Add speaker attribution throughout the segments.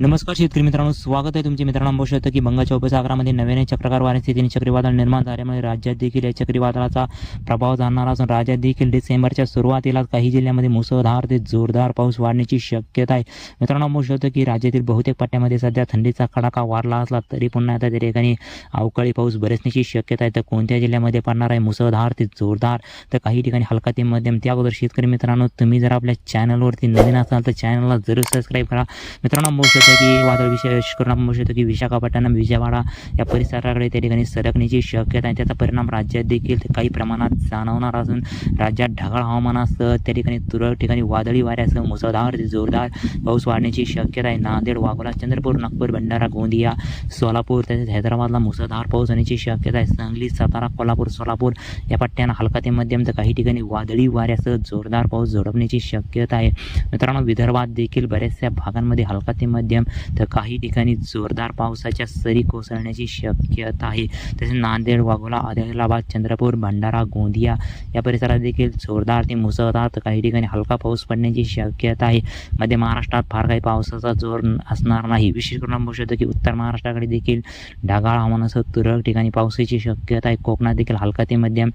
Speaker 1: नमस्कार शेतकरी मित्रांनो स्वागत आहे तुमचे मित्रांनो बघू शकता की बंगालच्या उपसागरामध्ये नव्याने चक्रकार वाऱ्या चक्रीवादळ निर्माण झाल्यामुळे राज्यात देखील या चक्रीवादळाचा प्रभाव जाणणार असून राज्यात देखील डिसेंबरच्या सुरुवातीला काही जिल्ह्यामध्ये मुसळधार ते जोरदार पाऊस वाढण्याची शक्यता आहे. मित्रांनो बघू शकतो की राज्यातील बहुतेक पट्ट्यामध्ये सध्या थंडीचा कडाका वाढला असला तरी पुन्हा आता त्या ठिकाणी अवकाळी पाऊस बरसण्याची शक्यता आहे. तर कोणत्या जिल्ह्यामध्ये पडणार आहे? मुसळधार ते जोरदार. तर काही ठिकाणी हलका ते मध्यम. त्या अगोदर शेतकरी मित्रांनो तुम्ही जर आपल्या चॅनलवरती नवीन असाल तर चॅनलला जरूर सबस्क्राईब करा. मित्रांनो बघू शकता की वादळ विशेष करून आपण शकतो की विशाखापट्टणम विजयवाडा या परिसराकडे त्या ठिकाणी सरकण्याची शक्यता आहे. त्याचा परिणाम राज्यात देखील काही प्रमाणात जाणवणार असून राज्यात ढगाळ हवामानासह त्या ठिकाणी तुरळक ठिकाणी वादळी वाऱ्यासह मुसळधार ते जोरदार पाऊस वाढण्याची शक्यता आहे. नांदेड वाघोला चंद्रपूर नागपूर भंडारा गोंदिया सोलापूर तसेच हैदराबादला मुसळधार पाऊस होण्याची शक्यता आहे. सांगली सातारा कोल्हापूर सोलापूर या पट्ट्यांना हलका ते मध्यम तर काही ठिकाणी वादळी वाऱ्यासह जोरदार पाऊस झोडपण्याची शक्यता आहे. मित्रांनो विदर्भात देखील बऱ्याचशा भागांमध्ये हलका ते मध्यम तर काही ठिकाणी जोरदार पावसाच्या सरी कोसळण्याची शक्यता आहे. तसेच नांदेड वाघोला आदिलाबाद चंद्रपूर भंडारा गोंदिया या परिसरात देखील जोरदार ते मुसळधार तर काही ठिकाणी हलका पाऊस पडण्याची शक्यता आहे. मध्य महाराष्ट्रात फार काही पावसाचा जोर असणार नाही. विशेष करून म्हणू शकतो की उत्तर महाराष्ट्राकडे देखील ढगाळ हवामानासह तुरळक ठिकाणी पावसाची शक्यता आहे. कोकणात देखील हलका ते मध्यम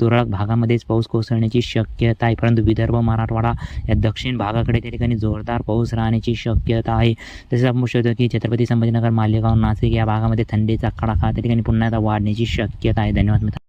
Speaker 1: तुरळक भागामध्येच पाऊस कोसळण्याची शक्यता आहे. परंतु विदर्भ मराठवाडा या दक्षिण भागाकडे त्या ठिकाणी जोरदार पाऊस राहण्याची शक्यता आहे. तसेच आपण शकतो की छत्रपती संभाजीनगर मालेगाव नाशिक या भागामध्ये थंडीचा कडाका त्या ठिकाणी पुन्हा एकदा वाढण्याची शक्यता आहे. धन्यवाद मित्र